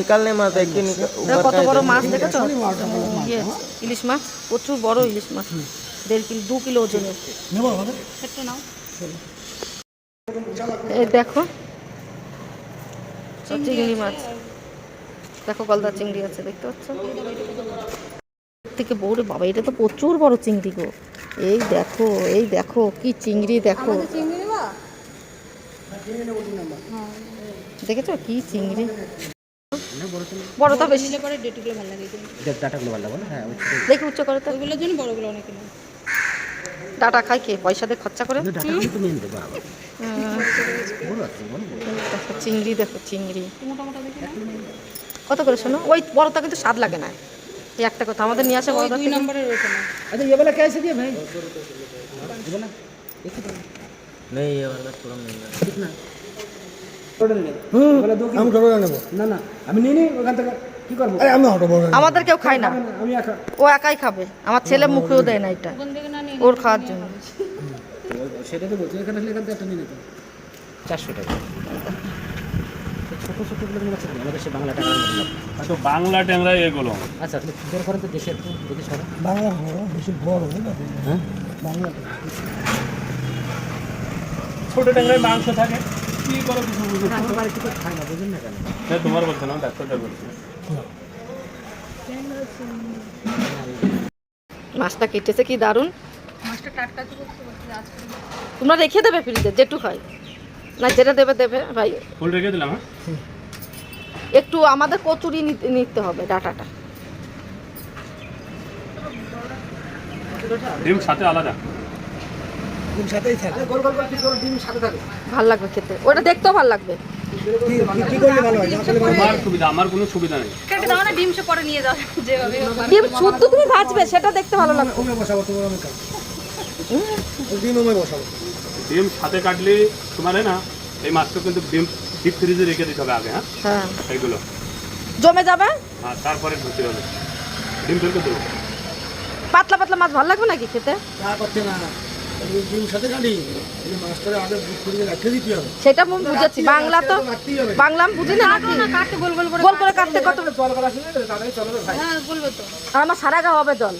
निकालने में आता है कि निकल দেখো কত বড় মাছ দেখেছো ইয়ে, ইলিশ মাছ প্রচুর বড় ইলিশ মাছ দেড় কিলো দু কিলো ওজনের এই দেখো সব চিংড়ি মাছ দেখো গলদা চিংড়ি আছে দেখতে পাচ্ছ থেকে বউরে বাবা এটা তো প্রচুর বড় চিংড়ি গো এই দেখো এই দেখো কি চিংড়ি দেখো দেখেছো কি চিংড়ি বড়টা বেশি পরে ডেটুগুলো ভালো লাগে কিন্তু ডাটাগুলো ভালো লাগবে না হ্যাঁ ওই ছোটো দেখি উচ্চ করে তো ওগুলোর জন্য বড়গুলো অনেক কিলো ডাটা খায় কে পয়সা দিয়ে খরচা করে ডাটাগুলো তো নিয়ে নেবে বাবা হুম, বড় আছে বড় বড়। দেখো চিংড়ি দেখো চিংড়ি মোটা মোটা দেখে কত করে শোনো ওই বড়টা কিন্তু স্বাদ লাগে না এই একটা কথা আমাদের নিয়ে আসে ওই বড়টা দুই থেকে। নম্বরের ওইটা না अच्छा ये वाला कैसे दिया भाई ये वाला एक ही नहीं ये वाला थोड़ा महंगा है। कितना টোটাল নেই বলে দু আমি ডবল নেব। না না আমি নিয়ে নিই ওখান থেকে কি করব? আরে আমি অটো বড়। আমাদের কেউ খায় না। আমি একা ও একাই খাবে। আমার ছেলে মুখেও দেয় না এটা। ওর খাওয়ার জন্য। সেটা তো বলছি এখানে এখান থেকে একটা নিয়ে নিতাম চারশো টাকা। ছোটো বাংলা টাকার বাংলা ট্যাংরা এগুলো আচ্ছা আপনি বের করেন তো দেশে একটু দেখি সরা বাংলা বড় বেশি বড় হ্যাঁ। বাংলা ছোট ট্যাংরায় মাংস থাকে। কি করে কিছু বুঝো আমার বাড়িতে তো খায় না বুঝুন না কেন? না তোমার বলছো না ডাক্তারটা বলছে। মাছটা কেটেছে কি দারুণ? মাছটা টাটকা আজকে তোমরা রেখে দেবে ফ্রিজে যেটু হয়। না যেটা দেবে দেবে ভাই। ফুল রেখে দিলাম হ্যাঁ? একটু আমাদের কচুরি নিতে নিতে হবে ডাটাটা। ডিম সাথে আলাদা। ডিম সাথেই থাকে। গোল গোল করে পিস ডিম সাথে থাকে? ভালো লাগবে খেতে। ওটা দেখতেও ভালো লাগবে। কি করলে ভালো হয়? আমার সুবিধা আমার কোনো সুবিধা নেই। কেটে দাও না ডিম সে পরে নিয়ে যাও যেভাবে ডিম শুদ্ধ তুমি ভাজবে সেটা দেখতে ভালো লাগবে। ওমে বসাবো তোমার আমি ডিম ওমে বসাবো। ডিম সাথে কাটলে তোমার না এই মাছটা কিন্তু ডিম ডিপ ফ্রিজে রেখে দিতে হবে আগে হ্যাঁ? হ্যাঁ। এইগুলো। জমে যাবে? আর তারপরে ধুতে হবে। ডিম দেবো। পাতলা পাতলা মাছ ভালো লাগবে নাকি খেতে? তা করতে না। সেটা আমি বুঝেছি বাংলা তো বাংলা বুঝি না কাটতে গোল গোল করে কত হ্যাঁ বলব তো। আর আমার সারা গা হবে জল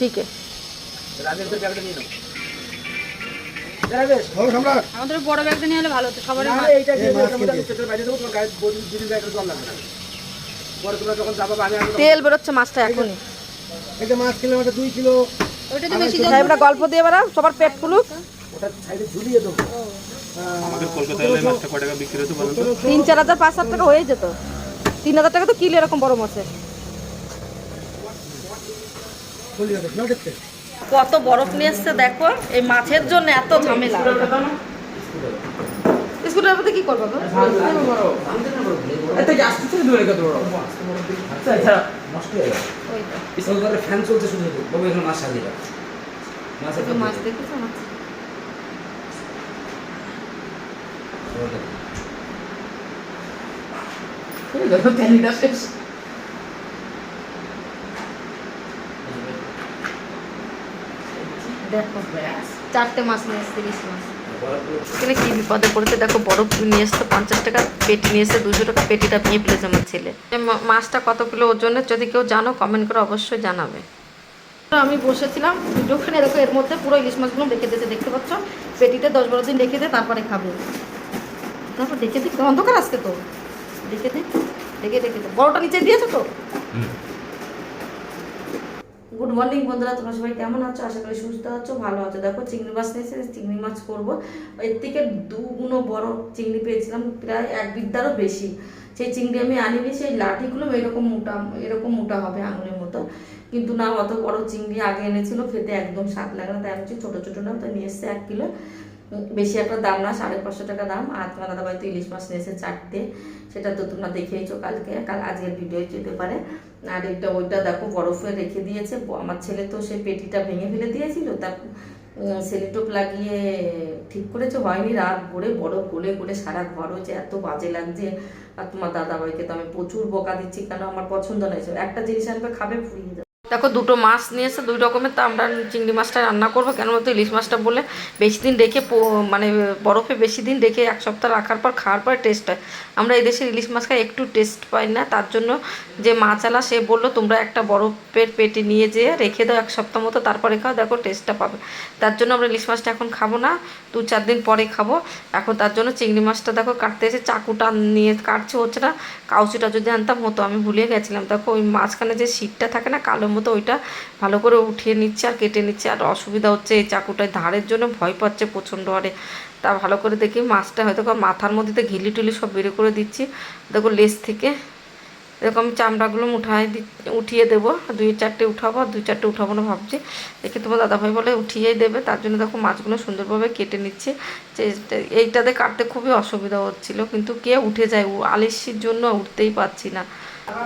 ঠিক আমাদের বড় ব্যাগটা নিয়ে হলে ভালো হতো সবার তেল বেরোচ্ছে মাছটা এখনই। মাছ কিলো দুই কিলো। গল্প দিয়ে বেড়া সবার পেট ফুলুক। ওটা সাইডে ঝুলিয়ে দেবো। আমাদের কলকাতায় মাছটা কয় টাকা বিক্রি হতে বলুন তিন চার হাজার পাঁচ হাজার টাকা হয়ে যেত। তিন হাজার টাকা তো কিলো এরকম বড় মাছের। কত বরফ নিয়ে এসছে দেখো এই মাছের জন্য এত ঝামেলা। স্কুলের মধ্যে কি করব বড় আচ্ছা আচ্ছা হয়ে ফ্যান চলছে শুধু বাবু এখানে মাছ সাজিয়ে দেখো চারটে মাছ নিয়ে ইলিশ মাছ। এখানে কি বিপদে পড়েছে? দেখো বরফ নিয়ে এসছে পঞ্চাশ টাকা পেটি নিয়ে এসে দুশো টাকা পেটিটা ভেঙে ফেলেছে আমার ছেলে। মা- মাছটা কত কিলো ওজনের? যদি কেউ জানো কমেন্ট করে অবশ্যই জানাবে। আমি বসেছিলাম দুটোখানে এরকম এর মধ্যে পুরো ইলিশ মাছগুলো রেখে দিয়েছে দেখতে পাচ্ছ? পেটিতে দশ বারো দিন রেখে দিয়ে তারপরে খাবে। তারপর দেখে দিই অন্ধকার আসতে তো। দেখে দিই দেখে দেখে বড়টা নিচে দিয়েছ তো? গুড মর্নিং বন্ধুরা, তোমরা সবাই কেমন আছো? আশা করি সুস্থ আছো, ভালো আছো। দেখো, চিংড়ি মাছ নিয়েছে চিংড়ি মাছ করব। এর থেকে দুগুণো বড় চিংড়ি পেয়েছিলাম, প্রায় এক বিদ্যারও বেশি। সেই চিংড়ি আমি আনিনি, সেই লাঠিগুলো এরকম মোটা এরকম মোটা হবে আঙুলের মতো। কিন্তু না, অত বড় চিংড়ি আগে এনেছিল, খেতে একদম স্বাদ লাগে না, তাই আমি ছোটো ছোটো না, তো নিয়ে এসছে এক কিলো। বেশি একটা দাম না, সাড়ে পাঁচশো টাকা দাম। আর তোমার দাদা বাড়িতে ইলিশ মাছ নিয়েছে চারটে। সেটা তো তোমরা দেখেইছো কালকে। কাল আজকের ভিডিও যেতে পারে। আর এটা ওইটা দেখো, বরফে রেখে দিয়েছে। আমার ছেলে তো সে পেটিটা ভেঙে ফেলে দিয়েছিল। তার সেলিটোপ লাগিয়ে ঠিক করেছে। হয়নি রাত ভরে। বরফ গলে গলে সারা ঘর হয়েছে। এত বাজে লাগছে। আর তোমার দাদা ভাইকে তো আমি প্রচুর বকা দিচ্ছি। কেন? আমার পছন্দ নয়। একটা জিনিস আনবে, খাবে, ফুরিয়ে দেখো, দুটো মাছ নিয়ে এসে দুই রকমের তা আমরা চিংড়ি মাছটা রান্না করব। কেন বলতো, ইলিশ মাছটা বলে বেশি দিন রেখে মানে বরফে বেশি দিন রেখে এক সপ্তাহ রাখার পর খাওয়ার পর টেস্ট হয়। আমরা এই দেশের ইলিশ মাছ খাই, একটু টেস্ট পাই না। তার জন্য যে মাছালা সে বলল, তোমরা একটা বরফের পেটে নিয়ে যেয়ে রেখে দাও এক সপ্তাহ মতো, তারপরে খাও, দেখো টেস্টটা পাবে। তার জন্য আমরা ইলিশ মাছটা এখন খাব না, দু চার দিন পরে খাব। এখন তার জন্য চিংড়ি মাছটা দেখো কাটতে এসে চাকুটা নিয়ে কাটছে, হচ্ছে না? কাউচিটা যদি আনতাম হতো, আমি ভুলিয়ে গেছিলাম। দেখো, ওই মাঝখানে যে সিটটা থাকে না, কালো মতো ওইটা ভালো করে উঠিয়ে নিচ্ছে আর কেটে নিচ্ছে। আর অসুবিধা হচ্ছে এই চাকুটায় ধারের জন্য ভয় পাচ্ছে প্রচণ্ড হারে। তা ভালো করে দেখি মাছটা হয়তো মাথার মধ্যে তো ঘিলি টুলি সব বের করে দিচ্ছি। দেখো লেস থেকে এরকম চামড়াগুলো উঠাই দি, উঠিয়ে দেবো। দুই চারটে উঠাবো আর দুই চারটে উঠাবো না ভাবছি। দেখি তোমার দাদাভাই বলে উঠিয়েই দেবে। তার জন্য দেখো মাছগুলো সুন্দরভাবে কেটে নিচ্ছে। এইটাতে কাটতে খুবই অসুবিধা হচ্ছিল। কিন্তু কে উঠে যায়? আলিসির জন্য উঠতেই পারছি না।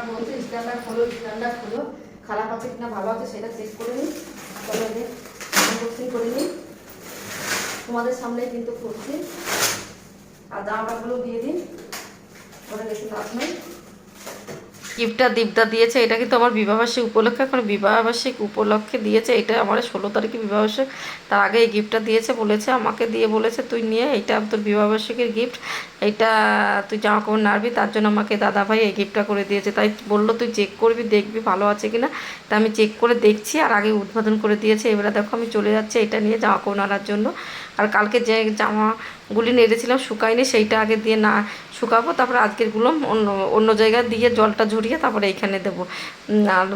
বলছে খারাপ আছে কিনা ভালো আছে সেটা চেক করে নিই। চলো আনবক্সিং করে নিই। তোমাদের সামনেই কিন্তু করছি। আর জামাগুলো দিয়ে দিন ওটা বেশি লাভ নেই। গিফটটা দীপদা দিয়েছে, এটা কিন্তু আমার বিবাহবার্ষিক উপলক্ষে, এখন বিবাহবার্ষিক উপলক্ষে দিয়েছে, এটা আমার ষোলো তারিখে বিবাহবার্ষিক, তার আগে এই গিফটটা দিয়েছে, বলেছে, আমাকে দিয়ে বলেছে, তুই নিয়ে এটা তোর বিবাহবার্ষিকীর গিফট, এইটা তুই জামা কাপড় নাড়বি, তার জন্য আমাকে দাদা ভাই এই গিফটটা করে দিয়েছে, তাই বলল, তুই চেক করবি, দেখবি, ভালো আছে কিনা? তা আমি চেক করে দেখছি, আর আগে উদ্বোধন করে দিয়েছে, এবারে দেখো, আমি চলে যাচ্ছি, এটা নিয়ে জামা কাপড় নাড়ার জন্য আর কালকে যে জামাগুলি নেড়েছিলাম শুকায়নি, সেইটা আগে দিয়ে না শুকাবো, তারপরে আজকেরগুলো অন্য অন্য জায়গায় দিয়ে জলটা ঝরিয়ে তারপরে এইখানে দেবো। আর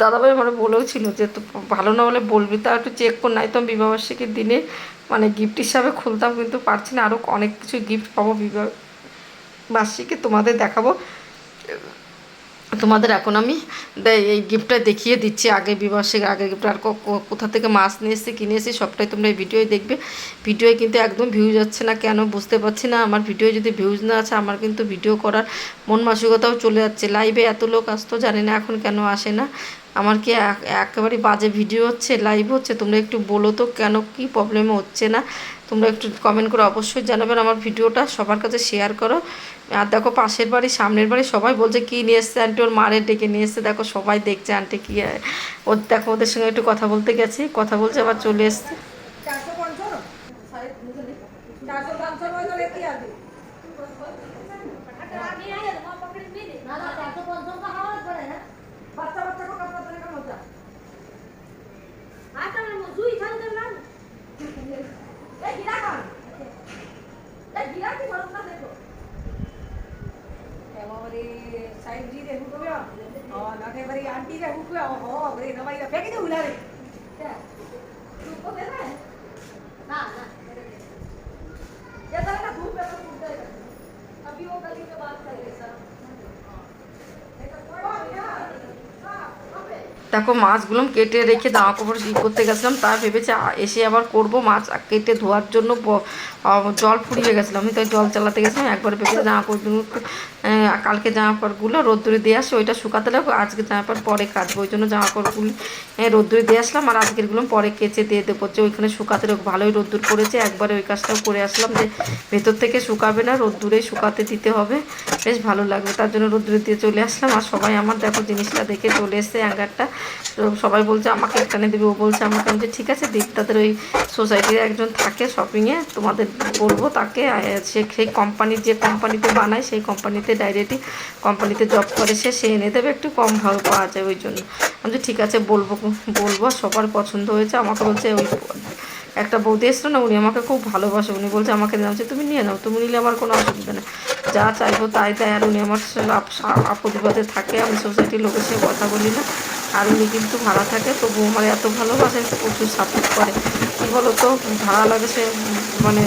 দাদাভাই মানে বলেও ছিল যে, তো ভালো না হলে বলবি। তা একটু চেক কর, নাই তো বিবাহবার্ষিকীর দিনে মানে গিফট হিসাবে খুলতাম, কিন্তু পারছি না। আরও অনেক কিছু গিফট পাবো বিবাহ বার্ষিকী, তোমাদের দেখাবো। তোমাদের এখন আমি এই গিফটটা দেখিয়ে দিচ্ছি। আগে বিবাসের আগে গিফট আর কোথা থেকে মাছ নিয়ে এসেছি, কিনে এসেছি, সবটাই তোমরা এই ভিডিওয় দেখবে। ভিডিওয় কিন্তু একদম ভিউজ হচ্ছে না, কেন বুঝতে পারছি না। আমার ভিডিও যদি ভিউজ না আছে আমার কিন্তু ভিডিও করার মন মাসিকতাও চলে যাচ্ছে। লাইভে এত লোক আসতো, জানি না এখন কেন আসে না। আমার কি এক- একেবারে বাজে ভিডিও হচ্ছে লাইভ হচ্ছে? তোমরা একটু বলো তো কেন কি প্রবলেম হচ্ছে না? তোমরা একটু কমেন্ট করে অবশ্যই জানাবেন আমার ভিডিওটা সবার কাছে শেয়ার করো। আর দেখো পাশের বাড়ি সামনের বাড়ি সবাই বলছে কী নিয়ে এসছে আন্টি ওর মারের ডেকে নিয়ে এসছে। দেখো সবাই দেখছে আন্টি কী ওর দেখো ওদের সঙ্গে একটু কথা বলতে গেছি। কথা বলছে আবার চলে এসছে। দেখো মাছগুলো কেটে রেখে জামা কাপড় ই করতে গেছিলাম তা ভেবেছে এসে আবার করব মাছ কেটে ধোয়ার জন্য জল ফুরিয়ে গেছিলাম আমি তাই জল চালাতে গেছিলাম একবার ভেবেছে কাপড়গুলো আহ, কালকে জামা কাপড়গুলো রোদ্দুরে দিয়ে আসে ওইটা শুকাতে লাগবে আজকে জামা কাপড় পরে কাচবো ওই জন্য জামা কাপড়গুলি আহ, রোদ্দুরে দিয়ে আসলাম আর আজকেরগুলো পরে কেচে দিয়ে দেবো যে ওইখানে শুকাতে রাখব ভালোই রোদ্দুর পড়েছে একবারে ওই কাজটাও করে আসলাম যে ভেতর থেকে শুকাবে না রোদ্দুরেই শুকাতে দিতে হবে বেশ ভালো লাগবে তার জন্য রোদ্দুরে দিয়ে চলে আসলাম আর সবাই আমার দেখো জিনিসটা দেখে চলে এসছে অ্যাঙ্গারটা তো সবাই বলছে আমাকে এখানে দেবে ও বলছে আমাকে আমি বলছি, ঠিক আছে দীপ তাদের ওই সোসাইটির একজন থাকে শপিংয়ে তোমাদের বলব তাকে সে সেই কোম্পানির যে কোম্পানিতে বানায় সেই কোম্পানিতে ডাইরেক্টলি কোম্পানিতে জব করে সে সে এনে দেবে একটু কম ভাবে পাওয়া যায় ওই জন্য। আমি বলছি, ঠিক আছে বলব বলব সবার পছন্দ হয়েছে আমাকে বলছে ওই একটা বৌদি এসলো না উনি আমাকে খুব ভালোবাসে উনি বলছে আমাকে নাম তুমি নিয়ে নাও তুমি নিলে আমার কোনো অসুবিধা নেই। যা চাইব তাই দেয় আর উনি আমার আপদ থাকে আমি সোসাইটির লোকের সঙ্গে কথা বলি না। আর উনি কিন্তু ভাড়া থাকে তবু আমার এত ভালোবাসে প্রচুর সাপোর্ট করে। কী বলো তো ভাড়া লাগে সে মানে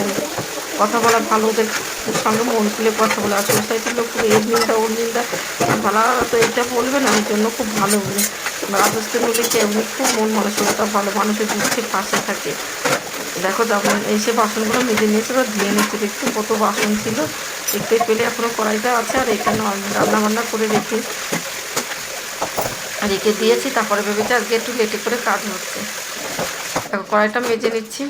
কথা বলা ভালো ওদের সঙ্গে মন খুলে কথা বলে। আর সোসাইটির লোক এর নিন্দা ওর নিন্দা ভালো তো এটা বলবে না ওই জন্য খুব ভালো রাজস্থান বলে কি উনি খুব মন মানসিকতা ভালো? মানুষের দুঃখে পাশে থাকে। দেখো তখন এসে বাসনগুলো মেজে নিয়েছে বা ধুয়ে নিচ্ছে দেখতে কত বাসন ছিল। দেখতে পেলে এখনও কড়াইটা আছে আর এখানে রান্না বান্না করে রেখে রেখে দিয়েছি। তারপরে ভেবেছি আজকে একটু লেটে করে কাজ হচ্ছে। দেখো, কড়াইটা মেজে নিচ্ছি।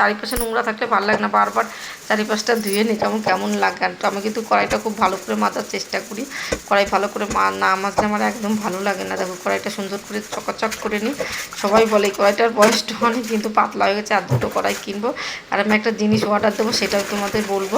চারিপাশে নোংরা থাকলে ভালো লাগে না। বারবার চারিপাশটা ধুয়ে নিই কেমন কেমন লাগে? আর তো আমি কিন্তু কড়াইটা খুব ভালো করে মাজার চেষ্টা করি। কড়াই ভালো করে মা, না মাজলে আমার একদম ভালো লাগে না। দেখো, কড়াইটা সুন্দর করে চকাচক করে নিই। সবাই বলে কড়াইটার বয়সটা অনেক, কিন্তু পাতলা হয়ে গেছে, আর দুটো কড়াই কিনবো। আর আমি একটা জিনিস অর্ডার দেবো, সেটাও তোমাদের বলব।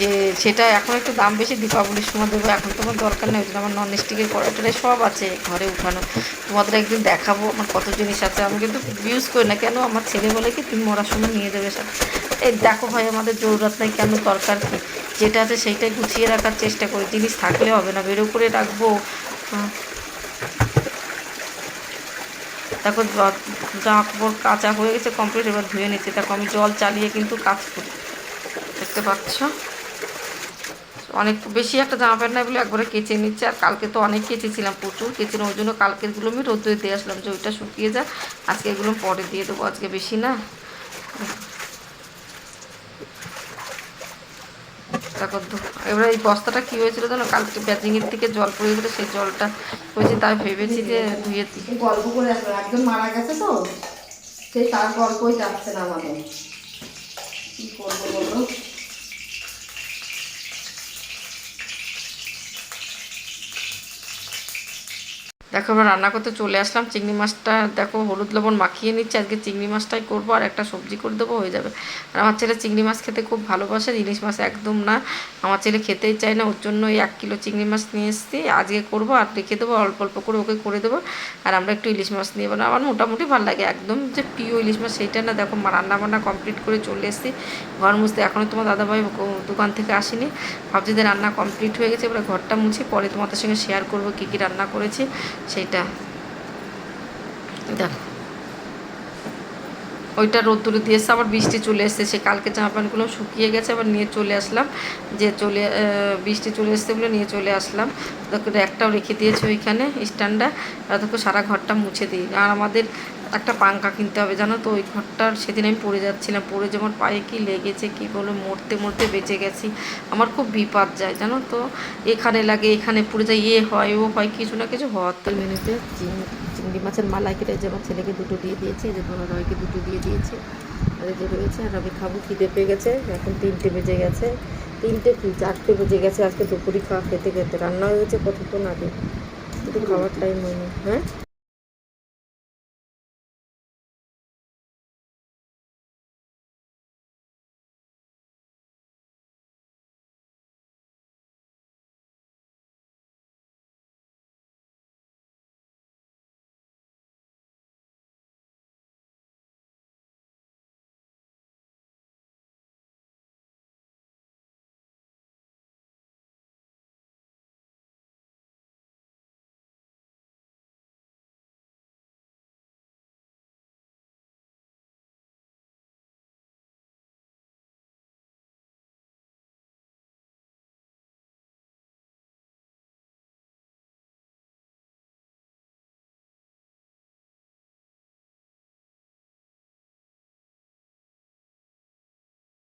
যে সেটা এখন একটু দাম বেশি, দীপাবলির সময় দেবো, এখন তোমার দরকার নেই, ওই আমার নন স্টিকের কড়াইটারে সব আছে ঘরে উঠানো। তোমাদের একদিন দেখাবো আমার কত জিনিস আছে, আমি কিন্তু ইউজ করি না। কেন? আমার ছেলে বলে কি, তুমি মরার সময় নিয়ে যাবে সাথে এই দেখো ভাই, আমাদের জরুরত নাই কেন, দরকার কি? যেটা আছে সেইটাই গুছিয়ে রাখার চেষ্টা করি, জিনিস থাকলে হবে না, বেরো করে রাখব। দেখো জ- জামা কাঁচা হয়ে গেছে কমপ্লিট এবার ধুয়ে নিচ্ছি। দেখো আমি জল চালিয়ে কিন্তু কাজ করি। দেখতে পাচ্ছ? অনেক বেশি একটা জামা প্যান্ট নাই বলে একবারে কেচে নিচ্ছে। আর কালকে তো অনেক কেচেছিলাম প্রচুর। কেচে ওই জন্য কালকেরগুলো আমি রোদ্দুরে দিয়ে আসলাম যে ওইটা শুকিয়ে যায় আজকে এগুলো পরে দিয়ে দেবো, আজকে বেশি না। ধু- এবার এই বস্তাটা কী হয়েছিল জানো? কালকে ব্যাজিংয়ের থেকে জল পড়ে গেলে সেই জলটা হয়েছে তাই ভেবেছি যে ধুয়ে গল্প করে একজন মারা গেছে তো, সেই তার গল্পই যাচ্ছে না আমাদের। করব বলো? দেখো এবার রান্না করতে চলে আসলাম। চিংড়ি মাছটা দেখো, হলুদ লবণ মাখিয়ে নিচ্ছি। আজকে চিংড়ি মাছটাই করব আর একটা সবজি করে দেবো, হয়ে যাবে। আর আমার ছেলে চিংড়ি মাছ খেতে খুব ভালোবাসে, ইলিশ মাছ একদম না। আমার ছেলে খেতেই চায় না, ওর জন্য ওই এক কিলো চিংড়ি মাছ নিয়ে এসেছি। আজকে করব আর রেখে দেবো, অল্প অল্প করে ওকে করে দেবো। আর আমরা একটু ইলিশ মাছ নিয়ে বানাবো আমার মোটামুটি ভালো লাগে। একদম যে প্রিয় ইলিশ মাছ, সেইটা না। দেখো রান্না বান্না কমপ্লিট করে চলে এসেছি। ঘর মুছতে এখনও তোমার দাদাভাই দোকান থেকে আসেনি। ভাবছি যে রান্না কমপ্লিট হয়ে গেছে, এবার ঘরটা মুছি, পরে তোমাদের সঙ্গে শেয়ার করব কী কী রান্না করেছি। দেখো। ওইটা রোদ্দুরে দিয়ে এসে আবার বৃষ্টি চলে এসছে। সে কালকে জামা প্যান্টগুলো শুকিয়ে গেছে, আবার নিয়ে চলে আসলাম। যে চলে বৃষ্টি চলে এসছে বলে নিয়ে চলে আসলাম। দেখো একটাও রেখে দিয়েছে ওইখানে স্ট্যান্ডটা। দেখো সারা ঘরটা মুছে দিই। আর আমাদের একটা পাঙ্খা কিনতে হবে, জানো তো? ওই ঘরটার সেদিন আমি পড়ে যাচ্ছিলাম। পড়ে যেমন পায়ে কি লেগেছে, কি বলে, মরতে মরতে বেঁচে গেছি। আমার খুব বিপদ যায়, জানো তো? এখানে লাগে, এখানে পড়ে যায়, এ হয়, ও হয়, কিছু না কিছু হওয়ার তো মেনুতে চিংড়ি মাছের মালাই কেটে যে আমার ছেলেকে দুটো দিয়ে দিয়েছে যে তোমার রয়কে দুটো দিয়ে দিয়েছে। আর যে রয়েছে, আর আমি খাব, খিদে পেয়ে গেছে। এখন তিনটে বেজে গেছে। তিনটে কি, চারটে বেজে গেছে, আজকে দুপুরি খাওয়া খেতে খেতে। রান্না হয়ে গেছে কতক্ষণ আগে? কিন্তু খাওয়ার টাইম হয়নি। হ্যাঁ?